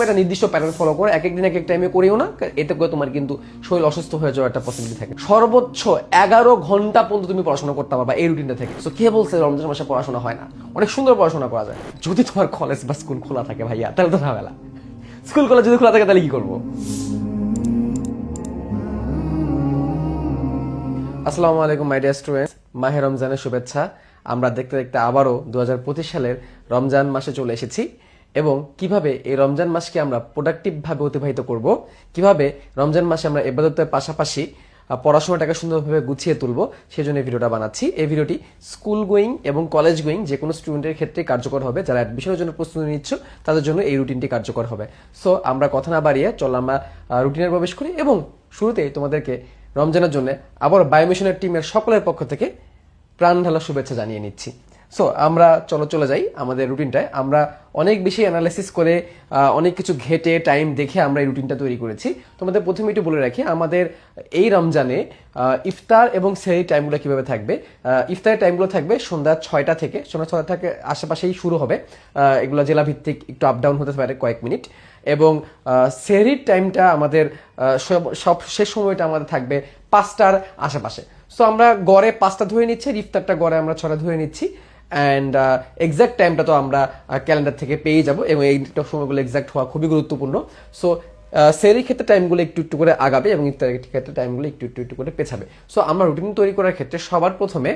তুমি একটা নির্দিষ্ট প্যাটার্ন ফলো করো এক এক দিন এক এক টাইমে করিও না, এতে করে তোমার কিন্তু শরীর অসুস্থ হয়ে যাওয়ার একটা পসিবিলিটি থাকে। সর্বোচ্চ এগারো ঘণ্টা পর্যন্ত তুমি পড়াশোনা করতে পারবা এই রুটিনটা থেকে। তো কে বলছে রমজান মাসে পড়াশোনা হয় না? অনেক সুন্দর পড়াশোনা করা যায়। যদি তোমার কলেজ বা স্কুল খোলা থাকে ভাইয়া, তাহলে তো ঝামেলা। স্কুল কলেজ যদি খোলা থাকে, তাহলে কি করব? আসসালামু আলাইকুম মাই ডিয়ার স্টুডেন্টস মাহে রমজানের শুভেচ্ছা। আমরা দেখতে দেখতে আবারও দু হাজার পঁচিশ সালের রমজান মাসে চলে এসেছি। এবং কীভাবে এই রমজান মাসকে আমরা প্রোডাক্টিভভাবে অতিবাহিত করব, কীভাবে রমজান মাসে আমরা এবাদতের পাশাপাশি পড়াশোনাটাকে সুন্দরভাবে গুছিয়ে তুলবো সেই জন্য ভিডিওটা বানাচ্ছি। এই ভিডিওটি স্কুল গোয়িং এবং কলেজ গোয়িং যে কোনো স্টুডেন্টের ক্ষেত্রে কার্যকর হবে। যারা অ্যাডমিশনের জন্য প্রস্তুতি নিচ্ছ, তাদের জন্য এই রুটিনটি কার্যকর হবে। সো আমরা কথা না বাড়িয়ে চল আমরা রুটিনে প্রবেশ করি এবং শুরুতেই তোমাদেরকে রমজানের জন্য আবার বায়োমিশনের টিমের সকলের পক্ষ থেকে প্রাণ ঢালা শুভেচ্ছা জানিয়ে নিচ্ছি। সো আমরা চলো চলে যাই আমাদের রুটিনটায়। আমরা অনেক বেশি অ্যানালাইসিস করে অনেক কিছু ঘেটে টাইম দেখে আমরা এই রুটিনটা তৈরি করেছি। তোমাদের প্রথমে একটু বলে রাখি, আমাদের এই রমজানে ইফতার এবং সেই টাইমগুলো কীভাবে থাকবে? ইফতারের টাইমগুলো থাকবে সন্ধ্যা ছয়টা থেকে, সন্ধ্যা ছয়টা থেকে আশেপাশেই শুরু হবে। এগুলো জেলা ভিত্তিক একটু আপ ডাউন হতে পারে কয়েক মিনিট। এবং সেহরির টাইমটা আমাদের সব- শেষ সময়টা আমাদের থাকবে পাঁচটার আশেপাশে। সো আমরা গড়ে পাঁচটা ধরে নিচ্ছি ইফতারটা গড়ে আমরা ছটা ধরে নিচ্ছি। অ্যান্ড এক্সাক্ট টাইমটা তো আমরা ক্যালেন্ডার থেকে পেয়ে যাব এবং এই সময়গুলো এক্সাক্ট হওয়া খুবই গুরুত্বপূর্ণ। সো সেরির ক্ষেত্রে টাইমগুলো একটু একটু করে আগাবে এবং ইফতারের ক্ষেত্রে টাইমগুলো একটু একটু একটু করে পেছাবে। সো আমরা রুটিন তৈরি করার ক্ষেত্রে সবার প্রথমে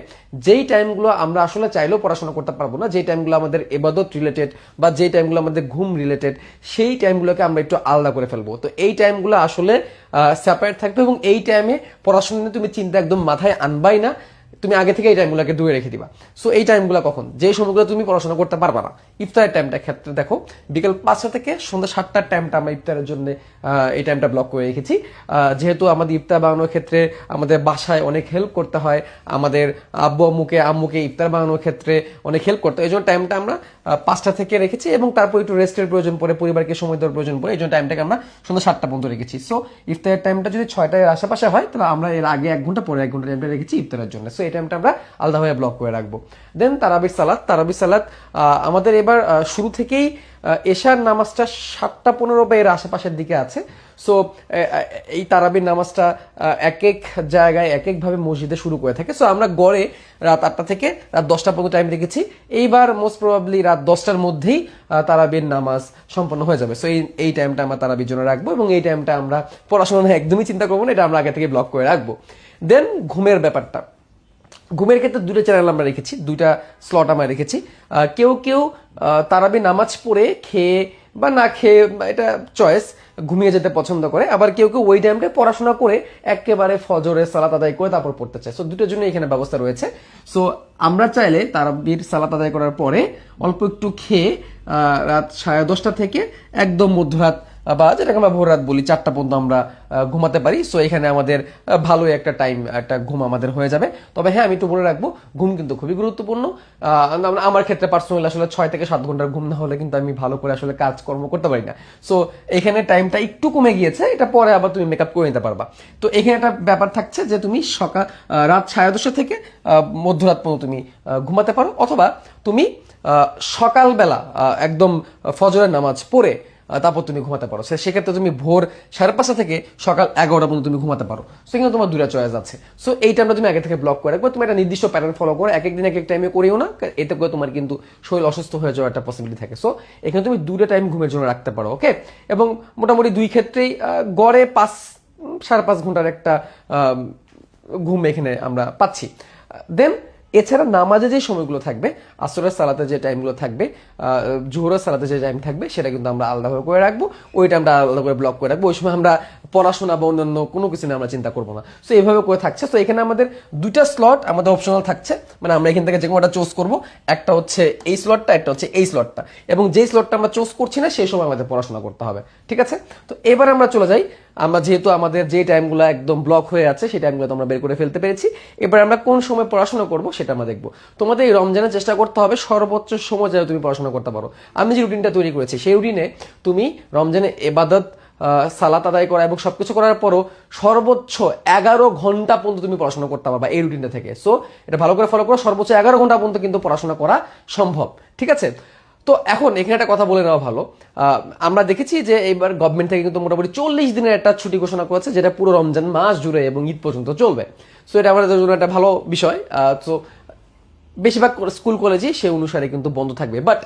যেই টাইমগুলো আমরা আসলে চাইলেও পড়াশোনা করতে পারব না, যেই টাইমগুলো আমাদের এবাদত রিলেটেড বা যেই টাইমগুলো আমাদের ঘুম রিলেটেড সেই টাইমগুলোকে আমরা একটু আলাদা করে ফেলব। তো এই টাইমগুলো আসলে সেপারেট থাকবে এবং এই টাইমে পড়াশোনা নিয়ে তুমি চিন্তা একদম মাথায় আনবাই না। তুমি আগে থেকে এই টাইমগুলোকে দূরে রেখে দিবা। সো এই টাইমগুলো কখন? যে সময়গুলো তুমি পড়াশোনা করতে পারবা না। ইফতারের টাইমটা ক্ষেত্রে দেখো, বিকেল পাঁচটা থেকে সন্ধ্যা সাতটার টাইমটা আমরা ইফতারের জন্য এই টাইমটা ব্লক করে রেখেছি। যেহেতু আমাদের ইফতার বানানোর ক্ষেত্রে আমাদের বাসায় অনেক হেল্প করতে হয়, আমাদের আব্বু আম্মুকে আম্মুকে ইফতার বানানোর ক্ষেত্রে অনেক হেল্প করতে হয়। এই জন্য টাইমটা আমরা পাঁচটা থেকে রেখেছি এবং তারপর একটু রেস্টের প্রয়োজন পড়ে, পরিবারকে সময় দেওয়ার প্রয়োজন পড়ে, এই জন্য টাইমটাকে আমরা সন্ধ্যা সাতটা পর্যন্ত রেখেছি। সো ইফতারের টাইমটা যদি ছয়টার আশেপাশে হয়, তাহলে আমরা এর আগে এক ঘণ্টা পরে এক ঘণ্টা টাইমটা রেখেছি ইফতারের জন্য। সো এই টাইমটা আমরা আলাদাভাবে ব্লক করে রাখব। দেন তারাবির সালাদ তারাবির সালাদ আমাদের এবার শুরু থেকেই এশার নামাজটা সাতটা পনেরো বা এর আশেপাশের দিকে আছে। সো এই তারাবির নামাজটা এক এক জায়গায় এক একভাবে মসজিদে শুরু করে থাকে। সো আমরা গড়ে রাত আটটা থেকে রাত দশটা পর্যন্ত টাইম রেখেছি এইবার মোস্ট প্রবাবলি রাত দশটার মধ্যেই তারাবির নামাজ সম্পন্ন হয়ে যাবে। সো এই এই টাইমটা আমরা তারাবির জন্য রাখব এবং এই টাইমটা আমরা পড়াশোনা একদমই চিন্তা করব না, এটা আমরা আগে থেকে ব্লক করে রাখব। দেন ঘুমের ব্যাপারটা। ঘুমের ক্ষেত্রে দুটো চ্যানেল আমরা রেখেছি, দুইটা স্লট আমরা রেখেছি। কেউ কেউ তারাবি নামাজ পড়ে খেয়ে বা না খেয়ে, এটা চয়েস ঘুমিয়ে যেতে পছন্দ করে। আবার কেউ কেউ ওই টাইমটা পড়াশোনা করে একেবারে ফজরে সালাত আদায় করে তারপর পড়তে চায়। সো দুটোর জন্য এখানে ব্যবস্থা রয়েছে। সো আমরা চাইলে তারাবির সালাত আদায় করার পরে অল্প একটু খেয়ে রাত সাড়ে দশটা থেকে একদম মধ্যরাত বা যেটাকে আমরা ভোর রাত বলি, চারটা পর্যন্ত আমরা ঘুমাতে পারি। সো এখানে আমাদের ভালোই একটা টাইম একটা ঘুম আমাদের হয়ে যাবে। তবে হ্যাঁ আমি একটু বলে রাখব, ঘুম কিন্তু খুবই গুরুত্বপূর্ণ। আমার ক্ষেত্রে পার্সোনালি আসলে ছয় থেকে সাত ঘণ্টার ঘুম না হলে কিন্তু আমি ভালো করে আসলে কাজকর্ম করতে পারি না। সো এখানে টাইমটা একটু কমে গিয়েছে, এটা পরে আবার তুমি মেকআপ করে নিতে পারবা। তো এখানে একটা ব্যাপার থাকছে যে তুমি সকাল রাত সাড়ে দশটা থেকে মধ্যরাত পর্যন্ত তুমি ঘুমাতে পারো। অথবা তুমি সকালবেলা একদম ফজরের নামাজ পড়ে তারপর তুমি ঘুমাতে পারো। সেক্ষেত্রে তুমি ভোর সাড়ে পাঁচটা থেকে সকাল এগারোটা পর্যন্ত তুমি ঘুমাতে পারো। সেখানে তোমার দুটা চয়েস আছে। সো এই টাইমটা তুমি আগে থেকে ব্লক করে রাখবে। তুমি একটা নির্দিষ্ট প্যাটার্ন ফলো করো এক একদিন এক এক টাইমে করিও না এতে করে তোমার কিন্তু শরীর অসুস্থ হয়ে যাওয়ার একটা পসিবিলিটি থাকে। সো এখানে তুমি দুটো টাইম ঘুমের জন্য রাখতে পারো ওকে এবং মোটামুটি দুই ক্ষেত্রেই গড়ে পাঁচ, সাড়ে পাঁচ ঘণ্টার একটা ঘুম এখানে আমরা পাচ্ছি। দেন এছাড়া নামাজে যে সময়গুলো থাকবে, আসরের সালাতে যে টাইমগুলো থাকবে জোহরের সালাতে যে টাইম থাকবে, সেটা কিন্তু আমরা আলাদাভাবে করে রাখব। ওই টাইমটা আলাদা করে ব্লক করে রাখব। ওই সময় আমরা পড়াশোনা বা অন্যান্য কোনো কিছু নিয়ে আমরা চিন্তা করব না। সো এইভাবে করে থাকছে। তো এখানে আমাদের দুইটা স্লট আমাদের অপশনাল থাকছে। মানে আমরা এখান থেকে যে কোনোটা চুজ করব। একটা হচ্ছে এই স্লটটা একটা হচ্ছে এই স্লটটা এবং যেই স্লটটা আমরা চুজ করছি না, সেই সময় আমাদের পড়াশোনা করতে হবে। ঠিক আছে? তো এবার আমরা চলে যাই আমরা যেহেতু আমাদের যে টাইমগুলো একদম ব্লক হয়ে আছে, সেই টাইমগুলো আমরা বের করে ফেলতে পেরেছি। এবার আমরা কোন সময় পড়াশোনা করব সেটা আমরা দেখব। তোমাদের এই রমজানের চেষ্টা করতে হবে সর্বোচ্চ সময় যাতে তুমি পড়াশোনা করতে পারো। আমি যে রুটিনটা তৈরি করেছি, সেই রুটিনে তুমি রমজানে এবাদত সালাত আদায় করা এবং সবকিছু করার পরও সর্বোচ্চ এগারো ঘণ্টা পর্যন্ত তুমি পড়াশোনা করতে পারবা এই রুটিনটা থেকে। সো এটা ভালো করে ফলো করো, সর্বোচ্চ এগারো ঘণ্টা পর্যন্ত কিন্তু পড়াশোনা করা সম্ভব। ঠিক আছে? তো এখন এখানে একটা কথা বলে নেওয়া ভালো। আমরা দেখেছি যে এইবার গভর্নমেন্ট থেকে কিন্তু মোটামুটি চল্লিশ দিনের একটা ছুটি ঘোষণা করেছে, যেটা পুরো রমজান মাস জুড়ে এবং ঈদ পর্যন্ত চলবে। সো এটা আমাদের জন্য একটা ভালো বিষয়। তো বেশিরভাগ স্কুল কলেজই সে অনুসারে কিন্তু বন্ধ থাকবে। বাট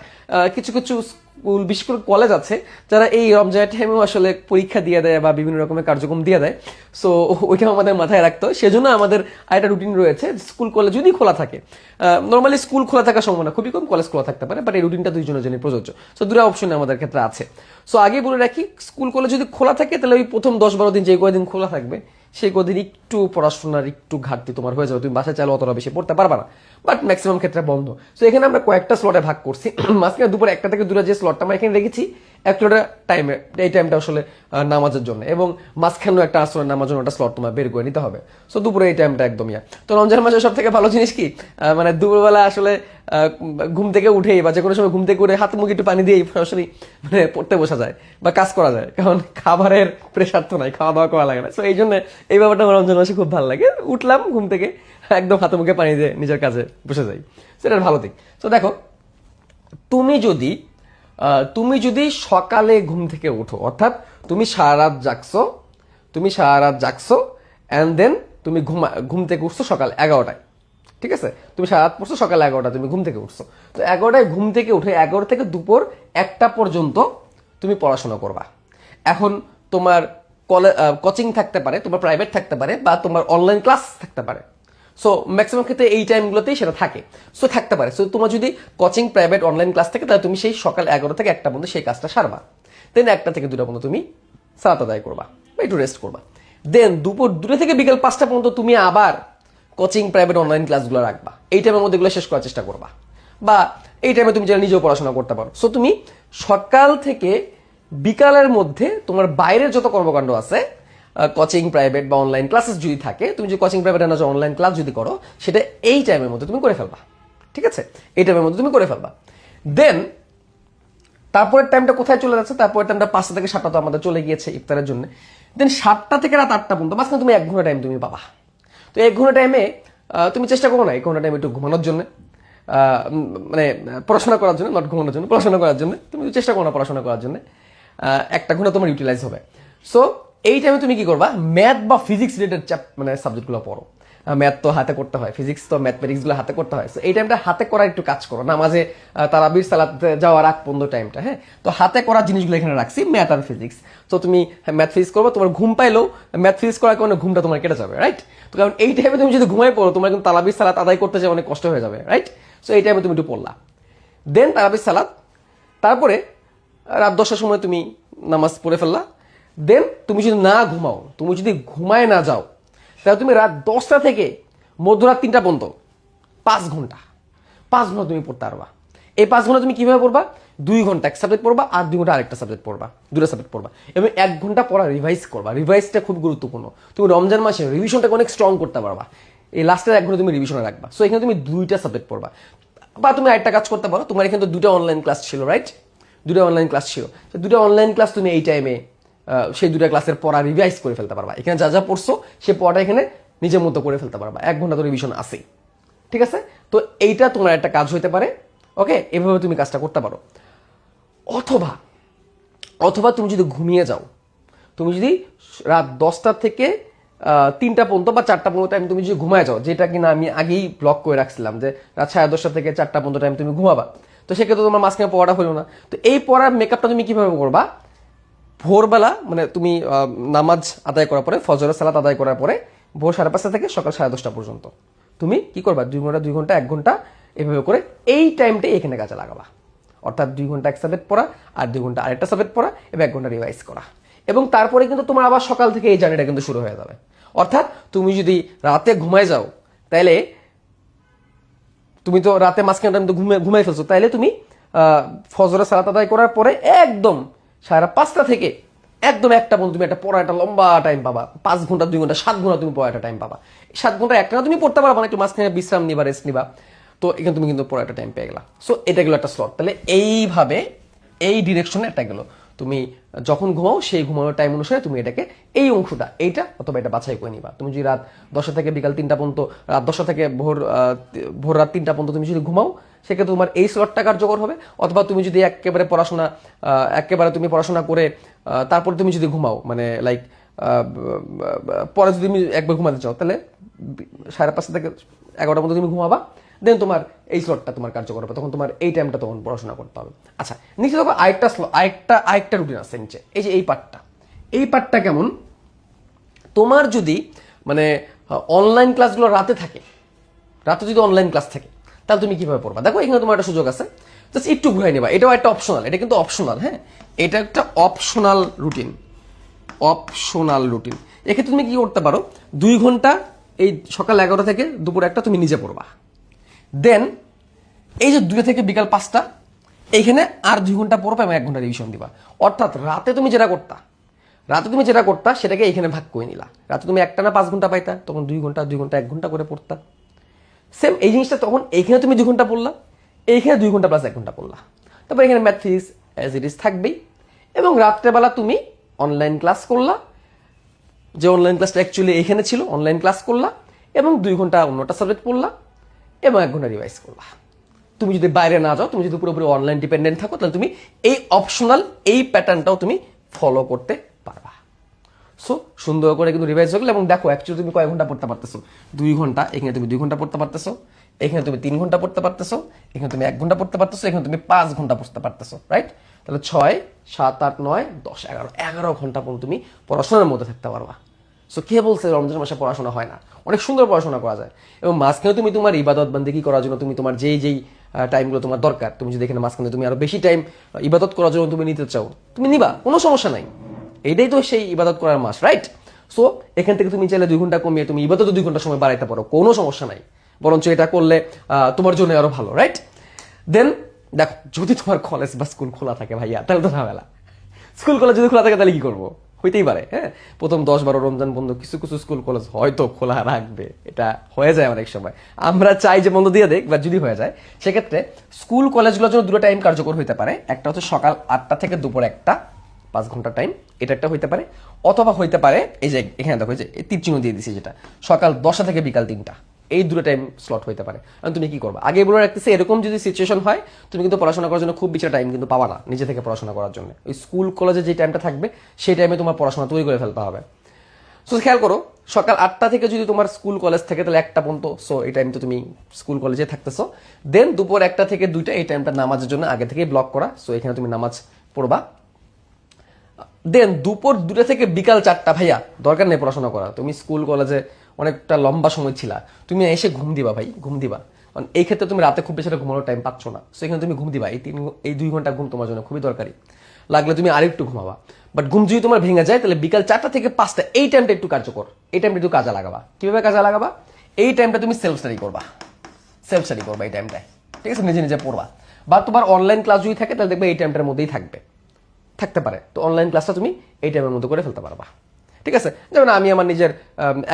কিছু কিছু স্কুল বিশেষ করে কলেজ আছে, যারা এই রমজানের টাইমেও আসলে পরীক্ষা দিয়ে দেয় বা বিভিন্ন রকমের কার্যক্রম দিয়ে দেয়। সো ওইটা আমাদের মাথায় রাখতে হয়। সেজন্য আমাদের একটা রুটিন রয়েছে স্কুল কলেজ যদি খোলা থাকে। নর্মালি স্কুল খোলা থাকার সম্ভাবনা খুবই কম কলেজ খোলা থাকতে পারে বাট এই রুটিনটা দুইজনের জন্য প্রযোজ্য। সো দুটো অপশন আমাদের ক্ষেত্রে আছে। সো আগে বলে রাখি স্কুল কলেজ যদি খোলা থাকে, তাহলে ওই প্রথম দশ বারো দিন যে কয়দিন খোলা থাকবে, সেই কদিন একটু পড়াশোনার একটু ঘাটতি তোমার হয়ে যাবে, তুমি বাসায় চাইলে অতটা বেশি পড়তে পারবা না। বাট ম্যাক্সিমাম ক্ষেত্রে বন্ধ। সো এখানে আমরা কয়েকটা স্লটে ভাগ করছি। মাঝখানে দুপুর একটা থেকে দুটা যে স্লটটা আমরা এখানে রেখেছি একটা টাইমে এই টাইমটা আসলে নামাজের জন্য। এবং মাঝখানেও একটা আসলে নামাজের জন্য একটা স্লট তোমার বের করে নিতে হবে। সো দুপুরে এই টাইমটা একদম ইয়া তো রমজান মাসের সব থেকে ভালো জিনিস কি? মানে দুপুরবেলা আসলে ঘুম থেকে উঠেই বা যে কোনো সময় ঘুম থেকে উঠে হাত মুখ একটু পানি দিয়েই সরাসরি মানে পড়তে বসা যায় বা কাজ করা যায়। কারণ খাবারের প্রেশার তো নাই খাওয়া দাওয়া করা লাগে না। সো এই জন্য এই ব্যাপারটা রমজান মাসে খুব ভালো লাগে। উঠলাম ঘুম থেকে, একদম হাতে মুখে পানি দিয়ে নিজের কাজে বসে যাই। সেটার ভালো দিক। তো দেখো, তুমি যদি তুমি যদি সকালে ঘুম থেকে উঠো, অর্থাৎ তুমি সারা রাত জাগছো, তুমি সারা রাত জাগছো অ্যান্ড দেন তুমি ঘুমা, ঘুম থেকে উঠছো সকাল এগারোটায়, ঠিক আছে? তুমি সারা রাত পড়ছো সকাল এগারোটা তুমি ঘুম থেকে উঠছো। তো এগারোটায় ঘুম থেকে উঠে এগারো থেকে দুপুর একটা পর্যন্ত তুমি পড়াশোনা করবা। এখন তোমার কোচিং থাকতে পারে, তোমার প্রাইভেট থাকতে পারে বা তোমার অনলাইন ক্লাস থাকতে পারে। সো ম্যাক্সিমাম ক্ষেত্রে এই টাইমগুলোতেই সেটা থাকে। সো থাকতে পারে। সো তোমার যদি কোচিং প্রাইভেট অনলাইন ক্লাস থাকে, তাহলে তুমি সেই সকাল এগারো থেকে একটা পর্যন্ত সেই কাজটা সারবা। দেন একটা থেকে দুটা পর্যন্ত তুমি সালাত আদায় করবা বা একটু রেস্ট করবা। দেন দুপুর দুটো থেকে বিকেল পাঁচটা পর্যন্ত তুমি আবার কোচিং প্রাইভেট অনলাইন ক্লাসগুলো রাখবা। এই টাইমের মধ্যে এগুলো শেষ করার চেষ্টা করবা। বা এই টাইমে তুমি যেন নিজেও পড়াশোনা করতে পারো। সো তুমি সকাল থেকে বিকালের মধ্যে তোমার বাইরের যত কর্মকাণ্ড আছে কোচিং প্রাইভেট বা অনলাইন ক্লাসেস যদি থাকে, তুমি যদি কোচিং প্রাইভেট না অনলাইন ক্লাস যদি করো, সেটা এই টাইমের মধ্যে তুমি করে ফেলবা। ঠিক আছে? এই টাইমের মধ্যে তুমি করে ফেলবা। দেন তারপরের টাইমটা কোথায় চলে যাচ্ছে? তারপরের টাইমটা পাঁচটা থেকে সাতটা তো আমাদের চলে গিয়েছে ইফতারের জন্য। দেন সাতটা থেকে রাত আটটা পর্যন্ত, মাঝখানে তুমি এক ঘণ্টা টাইম তুমি পাবা। তো এক ঘণ্টা টাইমে তুমি চেষ্টা করো না এক ঘণ্টা টাইম একটু ঘুমানোর জন্য মানে পড়াশোনা করার জন্য নট ঘুমানোর জন্য, পড়াশোনা করার জন্য, তুমি চেষ্টা করো না পড়াশোনা করার জন্য। একটা ঘণ্টা তোমার ইউটিলাইজ হবে। সো এই টাইমে তুমি কি করবা? ম্যাথ বা ফিজিক্স রিলেটেড চ্যাপ মানে সাবজেক্টগুলো পড়ো। ম্যাথ তো হাতে করতে হয় ফিজিক্স তো ম্যাথমেটিক্সগুলো হাতে করতে হয়। So, এই টাইমটা হাতে করার একটু কাজ করো। নামাজে তারাবির সালাতে যাওয়ার আগ পর্যন্ত টাইমটা হ্যাঁ? তো হাতে করার জিনিসগুলো এখানে রাখছি ম্যাথ আর ফিজিক্স তো তুমি ম্যাথ ফিজিক্স করব তোমার ঘুম পাইলেও ম্যাথ ফিজিক্স করার কারণে ঘুমটা তোমার কেটে যাবে রাইট তো কারণ এই টাইমে তুমি যদি ঘুমাই পড়ো তোমার কিন্তু তালাবির সালাত আদায় করতে যে অনেক কষ্ট হয়ে যাবে রাইট সো এই টাইমে তুমি একটু পড়লা। দেন তারাবির সালাত তারপরে রাত দশটার সময় তুমি নামাজ পড়ে ফেললা। দেন তুমি যদি না ঘুমাও, তুমি যদি ঘুমায় না যাও, তাহলে তুমি রাত দশটা থেকে মধ্যরাত তিনটা পর্যন্ত পাঁচ ঘণ্টা পাঁচ ঘণ্টা তুমি পড়তে পারবা। এই পাঁচ ঘণ্টা তুমি কীভাবে পড়বা? দুই ঘণ্টা এক সাবজেক্ট পড়বা আর দুই ঘণ্টা আরেকটা সাবজেক্ট পড়বা, দুটো সাবজেক্ট পড়বা। এবং এক ঘণ্টা পড়া রিভাইজ করবা। রিভাইজটা খুব গুরুত্বপূর্ণ। তুমি রমজান মাসে রিভিশনটাকে অনেক স্ট্রং করতে পারবা। এই লাস্টের এক ঘণ্টা তুমি রিভিশনে রাখবা। সো এখানে তুমি দুইটা সাবজেক্ট পড়বা। বা তুমি আরেকটা কাজ করতে পারো। তোমার এখানে তো দুটো অনলাইন ক্লাস ছিল রাইট দুটো অনলাইন ক্লাস ছিল। দুটো অনলাইন ক্লাস তুমি এই টাইমে সেই দুটো ক্লাসের পড়া রিভাইজ করে ফেলতে পারবা। এখানে যা যা পড়ছো, সে পড়াটা এখানে নিজের মতো করে ফেলতে পারবা। এক ঘণ্টা তো রিভিশন আসেই ঠিক আছে? তো এইটা তোমার একটা কাজ হইতে পারে। ওকে? এভাবে তুমি কাজটা করতে পারো। অথবা অথবা তুমি যদি ঘুমিয়ে যাও, তুমি যদি রাত দশটা থেকে তিনটা পর্যন্ত বা চারটা পর্যন্ত টাইম তুমি যদি ঘুমায় যাও, যেটা কিনা আমি আগেই ব্লক করে রাখছিলাম যে, রাত সাড়ে দশটা থেকে চারটা পর্যন্ত টাইম তুমি ঘুমাবা। তো সেক্ষেত্রে তোমার মাঝখানে পড়াটা হলো না। তো এই পড়ার মেকআপটা তুমি কীভাবে করবা? ভোরবেলা মানে তুমি নামাজ আদায় করার পরে, ফজরের সালাত আদায় করার পরে, ভোর সাড়ে পাঁচটা থেকে সকাল সাড়ে দশটা পর্যন্ত। তুমি কি করবা? দুই ঘণ্টা দুই ঘণ্টা, এক ঘণ্টা এভাবে করে এই টাইমটাই এখানে কাজে লাগাবা। অর্থাৎ দুই ঘণ্টা এক সাবজেক্ট পড়া আর দুই ঘণ্টা আরেকটা সাবজেক্ট পড়া এবং এক ঘণ্টা রিভাইজ করা। এবং তারপরে কিন্তু তোমার আবার সকাল থেকে এই জার্নিটা কিন্তু শুরু হয়ে যাবে। অর্থাৎ তুমি যদি রাতে ঘুমায় যাও, তাহলে তুমি তো রাতে মাঝখানে টাইম তো ঘুমে ঘুমাই ফেলছো। তাইলে তুমি আহ, ফজরের সালাত আদায় করার পরে একদম সাড়ে পাঁচটা থেকে একদম একটা পর্যন্ত তুমি একটা পড়া একটা লম্বা টাইম পাবা। পাঁচ ঘণ্টা দুই ঘণ্টা সাত ঘণ্টা তুমি পড়া একটা টাইম পাবা। সাত ঘণ্টা একটা তুমি পড়তে পারবা না একটু মাঝখানে বিশ্রাম নিবা রেস্ট নিবা। তো এখানে তুমি কিন্তু পড়া একটা টাইম পেয়ে গেলা। সো এটা গেলো একটা স্লট তাহলে এইভাবে এই ডিরেকশনে একটা গেলো। তুমি যখন ঘুমাও, সেই ঘুমানোর টাইম অনুসারে তুমি এটাকে এই অংশটা, এইটা অথবা এটা বাছাই করে নিবা। তুমি যদি রাত দশটা থেকে বিকাল তিনটা পর্যন্ত, রাত দশটা থেকে ভোর ভোর রাত তিনটা পর্যন্ত তুমি যদি ঘুমাও, সেক্ষেত্রে তোমার এই স্লটটা কার্যকর হবে। অথবা তুমি যদি একেবারে পড়াশোনা একেবারে তুমি পড়াশোনা করে তারপর তুমি যদি ঘুমাও মানে লাইক পরে যদি তুমি একবার ঘুমাতে চাও, তাহলে সাড়ে পাঁচটা থেকে এগারোটা মধ্যে তুমি ঘুমাবা। দেন তোমার এই স্লটটা তোমার কার্যকর হবে। তখন তোমার এই টাইমটা তখন পড়াশোনা করতে হবে। আচ্ছা নিচে দেখো আরেকটা স্লট আরেকটা আরেকটা রুটিন আছে নিচে। এই যে এই পার্টটা এই পার্টটা কেমন? তোমার যদি মানে অনলাইন ক্লাসগুলো রাতে থাকে, রাতে যদি অনলাইন ক্লাস থাকে, তাহলে তুমি কীভাবে পড়বা? দেখো, এখানে তোমার একটা সুযোগ আছে। জাস্ট একটু ঘুরে নেবা। এটাও একটা অপশনাল এটা কিন্তু অপশনাল হ্যাঁ? এটা একটা অপশনাল রুটিন অপশনাল রুটিন এক্ষেত্রে তুমি কি করতে পারো? দুই ঘণ্টা এই সকাল এগারোটা থেকে দুপুর একটা তুমি নিজে পড়বা। দেন এই যে দুই থেকে বিকাল পাঁচটা, এইখানে আর দুই ঘণ্টা পড়বা এবং এক ঘণ্টা রিভিশন দিবা। অর্থাৎ রাতে তুমি যেটা করতা, রাতে তুমি যেটা করতা, সেটাকে এখানে ভাগ করে নিলা। রাতে তুমি একটা না পাঁচ ঘণ্টা পাইতা, তখন দুই ঘণ্টা দুই ঘণ্টা, এক ঘণ্টা করে পড়তা। সেম এই জিনিসটা তখন এইখানে তুমি দুই ঘণ্টা পড়লা, এইখানে দুই ঘণ্টা প্লাস এক ঘণ্টা পড়লা। তারপর এখানে ম্যাথ অ্যাজ ইট ইজ থাকবেই। এবং রাত্রেবেলা তুমি অনলাইন ক্লাস করলা, যে অনলাইন ক্লাসটা অ্যাকচুয়ালি এখানে ছিল অনলাইন ক্লাস করলা, এবং দুই ঘণ্টা অন্যটা সাবজেক্ট পড়লা। এবং এক ঘণ্টা রিভাইজ করবা। তুমি যদি বাইরে না যাও, তুমি যদি পুরোপুরি অনলাইন ডিপেন্ডেন্ট থাকো, তাহলে তুমি এই অপশনাল এই প্যাটার্নটাও তুমি ফলো করতে পারবা। সো সুন্দর করে কিন্তু রিভাইজ হয়ে গেলো এবং দেখো অ্যাকচুয়ালি তুমি কয় ঘণ্টা পড়তে পারতেছো? দুই ঘণ্টা, এখানে তুমি দুই ঘণ্টা পড়তে পারতেছো, এখানে তুমি তিন ঘণ্টা পড়তে পারতেছো, এখানে তুমি এক ঘণ্টা পড়তে পারতেছো, এখানে তুমি পাঁচ ঘণ্টা পড়তে পারতেছো রাইট তাহলে ছয়, সাত, আট, নয়, দশ, এগারো এগারো ঘণ্টা পর্যন্ত তুমি পড়াশোনার মধ্যে থাকতে পারবা। সো কে বলছে রমজান মাসে পড়াশোনা হয় না? অনেক সুন্দর পড়াশোনা করা যায়। এবং মাঝখানে তুমি তোমার ইবাদত বান্দিকি করার জন্য তুমি তোমার যেই যেই টাইমগুলো তোমার দরকার, তুমি যদি এখানে মাঝখানে তুমি আরও বেশি টাইম ইবাদত করার জন্য তুমি নিতে চাও, তুমি নিবা, কোনো সমস্যা নাই। এইটাই তো সেই ইবাদত করার মাস রাইট সো এখান থেকে তুমি চাইলে দুই ঘণ্টা কমিয়ে তুমি ইবাদত দুই ঘণ্টা সময় বাড়াইতে পারো, কোনো সমস্যা নাই। বরঞ্চ এটা করলে তোমার জন্য আরও ভালো রাইট দেন দেখো, যদি তোমার কলেজ বা স্কুল খোলা থাকে ভাইয়া, তাহলে তো ঝামেলা। স্কুল কলেজ যদি খোলা থাকে, তাহলে কি করব? হইতেই পারে হ্যাঁ? প্রথম দশ বারো রমজান বন্ধ, কিছু কিছু স্কুল কলেজ হয়তো খোলা রাখবে, এটা হয়ে যায় অনেক সময়। আমরা চাই যে বন্ধ দিয়ে দেখ, বা যদি হয়ে যায়, সেক্ষেত্রে স্কুল কলেজগুলোর জন্য দুটো টাইম কার্যকর হইতে পারে। একটা হচ্ছে সকাল আটটা থেকে দুপুর একটা, পাঁচ ঘণ্টা টাইম এটা একটা হইতে পারে। অথবা হইতে পারে, এই যে এখানে দেখো যে তীর চিহ্ন দিয়ে দিছি যেটা, সকাল দশটা থেকে বিকাল তিনটা। এই দুটো টাইম স্লট হইতে পারে। আর তুমি কি করবা? আগে বলে রাখতেছি, এরকম যদি সিচুয়েশন হয়, তুমি কিন্তু পড়াশোনা করার জন্য খুব বেশি টাইম কিন্তু পাবা না, নিজে থেকে পড়াশোনা করার জন্য। ওই স্কুল কলেজে যে টাইমটা থাকবে, সেই টাইমে তোমার পড়াশোনা তৈরি করে ফেলতে হবে। সো খেয়াল করো, সকাল আটটা থেকে যদি তোমার স্কুল কলেজ থাকে, তাহলে একটা পর্যন্ত সো এই টাইম তো তুমি স্কুল কলেজে থাকতেছো। দেন দুপুর একটা থেকে দুইটা, এই টাইমটা নামাজের জন্য আগে থেকেই ব্লক করা। সো এখানে তুমি নামাজ পড়বা। দেন দুপুর দুটা থেকে বিকাল চারটা, ভাইয়া, দরকার নেই পড়াশোনা করা তুমি স্কুল কলেজে অনেকটা লম্বা সময় ছিলা। তুমি এসে ঘুম দিবা ভাই, ঘুম দিবা। কারণ এই ক্ষেত্রে তুমি রাতে খুব বেশি ঘুমানোর টাইম পাচ্ছ না। সো এখানে তুমি ঘুম দিবা। এই তিন এই দুই ঘণ্টা ঘুম তোমার জন্য খুবই দরকারি। লাগলে তুমি আরেকটু ঘুমাবা। বাট ঘুম যদি তোমার ভেঙে যায়, তাহলে বিকাল চারটা থেকে পাঁচটা, এই টাইমটা একটু কার্যকর। এই টাইমটা একটু কাজে লাগাবা। কীভাবে কাজে লাগাবা? এই টাইমটা তুমি সেলফ স্টাডি করবা। সেলফ স্টাডি করবা এই টাইমটায় ঠিক আছে? নিজে নিজে পড়বা। বা তোমার অনলাইন ক্লাস যদি থাকে, তাহলে দেখবে এই টাইমটার মধ্যেই থাকবে। থাকতে পারে। তো অনলাইন ক্লাসটা তুমি এই টাইমের মধ্যে করে ফেলতে পারবা। ঠিক আছে? যেমন আমি আমার নিজের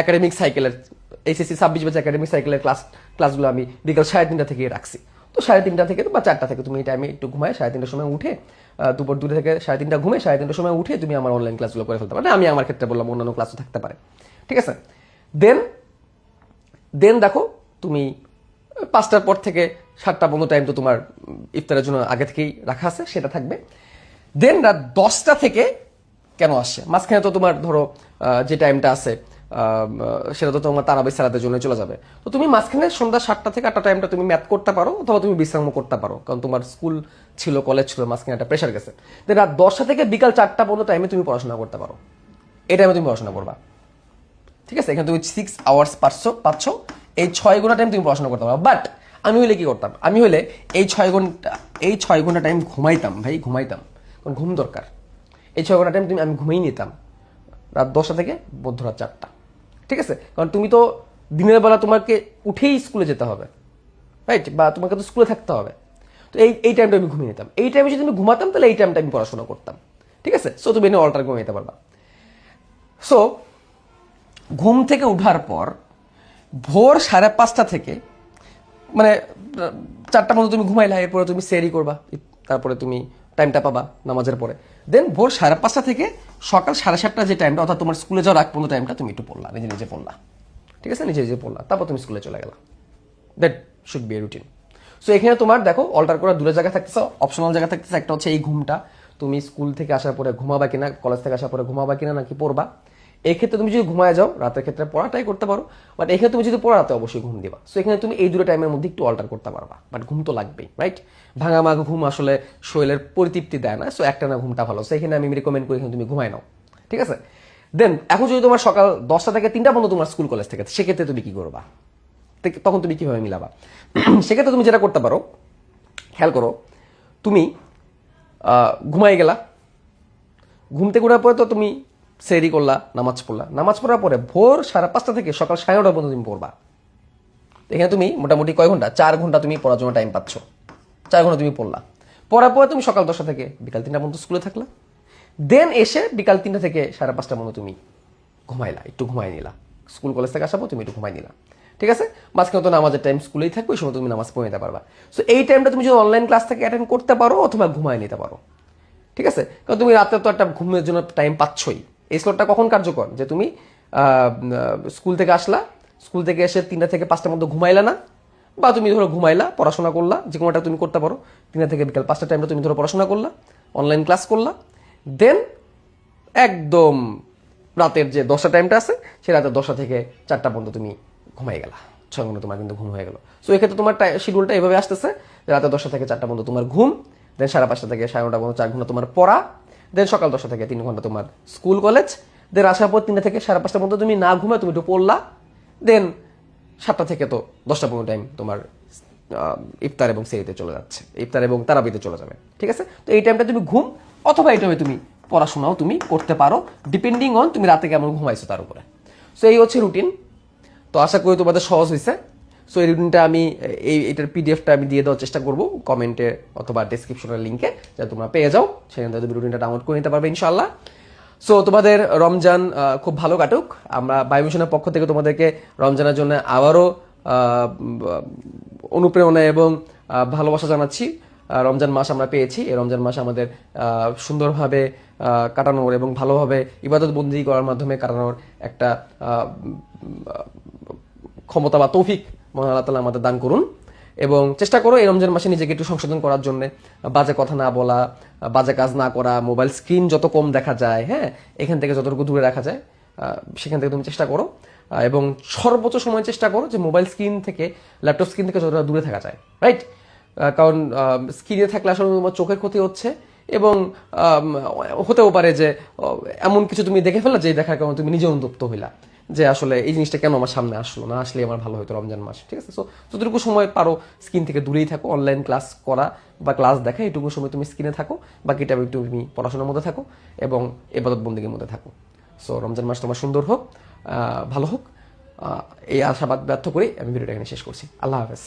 একাডেমিক সাইকেলের এইচএসসি ছাব্বিশ বছর একাডেমিক সাইকেলের ক্লাস ক্লাসগুলো আমি বিকাল সাড়ে তিনটা থেকে রাখছি। তো সাড়ে তিনটা থেকে বা চারটা থেকে তুমি এই টাইমে একটু ঘুমায়, সাড়ে তিনটার সময় উঠে দুপুর দুটো থেকে সাড়ে তিনটা ঘুমে, সাড়ে তিনটার সময় উঠে তুমি আমার অনলাইন ক্লাসগুলো করে ফেলতে পারো। আমি আমার ক্ষেত্রে বললাম অন্যান্য ক্লাসও থাকতে পারে। ঠিক আছে? দেন দেন দেখো তুমি পাঁচটার পর থেকে সাতটা পর্যন্ত টাইম তো তোমার ইফতারের জন্য আগে থেকেই রাখা আছে, সেটা থাকবে। দেন রাত দশটা থেকে কেন আসছে? মাঝখানে তো তোমার ধরো যে টাইমটা আছে সেটা তো তোমার তারাবি সালাতের জন্য চলে যাবে। তো তুমি মাঝখানে সন্ধ্যা সাতটা থেকে আটটা টাইমটা তুমি ম্যাথ করতে পারো, অথবা তুমি বিশ্রামও করতে পারো, কারণ তোমার স্কুল ছিল কলেজ ছিল, মাঝখানে একটা প্রেশার গেছে। দেন রাত দশটা থেকে বিকাল চারটা পর্যন্ত টাইমে তুমি পড়াশোনা করতে পারো। এই টাইমে তুমি পড়াশোনা করবা। ঠিক আছে? এখানে তুমি সিক্স আওয়ার্স পাচ্ছ পাচ্ছ। এই ছয় ঘণ্টা টাইম তুমি পড়াশোনা করতে পারো। বাট আমি হলে কি করতাম? আমি হলে এই ছয় ঘণ্টা, এই ছয় ঘণ্টা টাইম ঘুমাইতাম, ভাই, ঘুমাইতাম। কারণ ঘুম দরকার। এই ছয় ঘণ্টা টাইম তুমি আমি ঘুমিয়ে নিতাম। রাত দশটা থেকে মধ্যরাত চারটা। ঠিক আছে? কারণ তুমি তো দিনের বেলা তোমাকে উঠেই স্কুলে যেতে হবে। রাইট বা তোমাকে তো স্কুলে থাকতে হবে। তো এই এই টাইমটা আমি ঘুমিয়ে নিতাম। এই টাইমে যদি আমি ঘুমাতাম, তাহলে এই টাইমটা আমি পড়াশোনা করতাম। ঠিক আছে? সো তুমি এনে অল্টার ঘুমিয়ে নিতে পারবা। সো ঘুম থেকে উঠার পর ভোর সাড়ে পাঁচটা থেকে মানে চারটা মতো তুমি ঘুমাইলা, এরপরে তুমি সেরি করবা। তারপরে তুমি টাইমটা পাবা নামাজের পরে। দেন ভোর সাড়ে পাঁচটা থেকে সকাল সাড়ে সাতটা যে টাইমটা অর্থাৎ তোমার স্কুলে যাওয়ার আগ পর্যন্ত টাইমটা তুমি একটু পড়লা, নিজে নিজে পড়লা। ঠিক আছে? নিজে নিজে পড়লা। তারপর তুমি স্কুলে চলে গেলা। That should be a routine so এখানে তোমার দেখো অল্টার করা দূরে জায়গা থাকতেছে অপশনাল জায়গা থাকতেছে। একটা হচ্ছে এই ঘুমটা। তুমি স্কুল থেকে আসার পরে ঘুমাবা কিনা কলেজ থেকে আসার পরে ঘুমাবা কিনা নাকি পড়বা। এই ক্ষেত্রে তুমি যদি ঘুমায় যাও, রাতের ক্ষেত্রে পড়াটাই করতে পারো বাট এখানে তুমি যদি পড়াতে অবশ্যই ঘুম দিবা। সো এখানে তুমি এই দুটো টাইমের মধ্যে একটু অল্টার করতে পারবা বাট ঘুম তো লাগবেই রাইট ভাঙা মাঘ ঘুম আসলে শরীরের পরিতৃপ্তি দেয় না সো একটা না ঘুমটা ভালো। সো এখানে আমি রেকমেন্ড করি এখানে তুমি ঘুমায় নাও, ঠিক আছে? দেন এখন যদি তোমার সকাল দশটা থেকে তিনটা পর্যন্ত তোমার স্কুল কলেজ থেকে, সেক্ষেত্রে তুমি কি করবা? তখন তুমি কীভাবে মিলাবা? সেক্ষেত্রে তুমি যেটা করতে পারো, খেয়াল করো, তুমি ঘুমাই গেলা। ঘুম থেকে ওঠার পরে তো তুমি সেরি করলা, নামাজ পড়লা। নামাজ পড়ার পরে ভোর সাড়ে পাঁচটা থেকে সকাল সাড়ে নটা পর্যন্ত তুমি পড়বা। এখানে তুমি মোটামুটি কয় ঘণ্টা? চার ঘণ্টা তুমি পড়ার জন্য টাইম পাচ্ছ। চার ঘণ্টা তুমি পড়লা। পড়ার পরে তুমি সকাল দশটা থেকে বিকাল তিনটা পর্যন্ত স্কুলে থাকলা। দেন এসে বিকাল তিনটা থেকে সাড়ে পাঁচটা পর্যন্ত তুমি ঘুমাইলা, একটু ঘুমাই নিলা। স্কুল কলেজ থেকে পর তুমি একটু ঘুমাই নিলা। ঠিক আছে? মাঝখানে তো নামাজের টাইম স্কুলেই থাকবে, ওই সময় তুমি নামাজ পড়ে নিতে পারবা। সো এই টাইমটা তুমি যদি অনলাইন ক্লাস থেকে অ্যাটেন্ড করতে পারো অথবা ঘুমায় নিতে পারো। ঠিক আছে? কারণ তুমি রাতে তো একটা ঘুমের জন্য টাইম পাচ্ছই। এই স্লটটা কখন কার্যকর? যে তুমি স্কুল থেকে আসলা, স্কুল থেকে এসে তিনটা থেকে পাঁচটার মধ্যে ঘুমাইলা না, বা তুমি ধরো ঘুমাইলা, পড়াশোনা করলা যে কোনোটা তুমি করতে পারো, তিনটা থেকে বিকাল পাঁচটা টাইমটা তুমি ধরো পড়াশোনা করলা অনলাইন ক্লাস করলা দেন একদম রাতের যে দশটা টাইমটা আছে, সে রাতের দশটা থেকে চারটা পর্যন্ত তুমি ঘুমাই গেলা। ছয় ঘণ্টা তোমার কিন্তু ঘুম হয়ে গেল। সো এক্ষেত্রে তোমার শিডিউলটা এভাবে আসতেছে রাতে দশটা থেকে চারটা পর্যন্ত তোমার ঘুম দেন সাড়ে পাঁচটা থেকে সাড়ে নটা পর্যন্ত চার ঘণ্টা তোমার পড়া দেন সকাল দশটা থেকে তিন ঘণ্টা তোমার স্কুল, কলেজ, দেন আসার পর তিনটা থেকে সাড়ে পাঁচটা পর্যন্ত তুমি না ঘুমে তুমি একটু পড়লা, দেন সাতটা থেকে তো দশটা পর্যন্ত টাইম তোমার ইফতার এবং সেরিতে চলে যাচ্ছে, ইফতার এবং তারাবিতে চলে যাবে, ঠিক আছে? তো এই টাইমটা তুমি ঘুম অথবা এই টাইমে তুমি পড়াশোনাও তুমি করতে পারো ডিপেন্ডিং অন তুমি রাতে কেমন ঘুমাইছো তার উপরে। সো এই হচ্ছে রুটিন তো আশা করি তোমাদের সহজ হয়েছে সো এই রুটিনটা আমি, এই, এটার পিডিএফটা আমি দিয়ে দেওয়ার চেষ্টা করব। কমেন্টে অথবা ডিসক্রিপশনের লিঙ্কে যাতে তোমরা পেয়ে যাও। সেখান থেকে তুমি রুটিনটা ডাউনলোড করে নিতে পারবে ইনশাল্লাহ সো তোমাদের রমজান খুব ভালো কাটুক। আমরা বায়ুমিশনের পক্ষ থেকে তোমাদেরকে রমজানের জন্য আবারও অনুপ্রেরণা এবং ভালোবাসা জানাচ্ছি। রমজান মাস আমরা পেয়েছি। এই রমজান মাস আমাদের সুন্দরভাবে কাটানোর এবং ভালোভাবে ইবাদত বন্দি করার মাধ্যমে কাটানোর একটা ক্ষমতা বা তৌফিক মহান আল্লাহ তালা আমাদের দান করুন। এবং চেষ্টা করো এই রমজান মাসে নিজেকে একটু সংশোধন করার জন্য, বাজে কথা না বলা, বাজে কাজ না করা, মোবাইল স্ক্রিন যত কম দেখা যায় হ্যাঁ এখান থেকে যতটুকু দূরে রাখা যায় সেখান থেকে তুমি চেষ্টা করো। এবং সর্বোচ্চ সময় চেষ্টা করো যে মোবাইল স্ক্রিন থেকে, ল্যাপটপ স্ক্রিন থেকে যতটা দূরে থাকা যায় রাইট কারণ স্ক্রিনে থাকলে আসলে তোমার চোখের ক্ষতি হচ্ছে এবং হতেও পারে যে এমন কিছু তুমি দেখে ফেলা যে দেখার কারণে তুমি নিজে অনুতপ্ত হইলা। যে আসলে এই জিনিসটা কেন আমার সামনে আসলো? না আসলে আমার ভালো হতো রমজান মাস, ঠিক আছে? সো যতটুকু সময় পারো, স্ক্রিন থেকে দূরেই থাকো অনলাইন ক্লাস করা বা ক্লাস দেখা, এটুকু সময় তুমি স্ক্রিনে থাকো, বাকিটা একটু তুমি পড়াশোনার মধ্যে থাকো এবং এবাদত বন্দিগের মধ্যে থাকো। সো রমজান মাস তোমার সুন্দর হোক ভালো হোক এই আশাবাদ ব্যর্থ করে আমি ভিডিওটা এখানে শেষ করছি। আল্লাহ হাফেজ।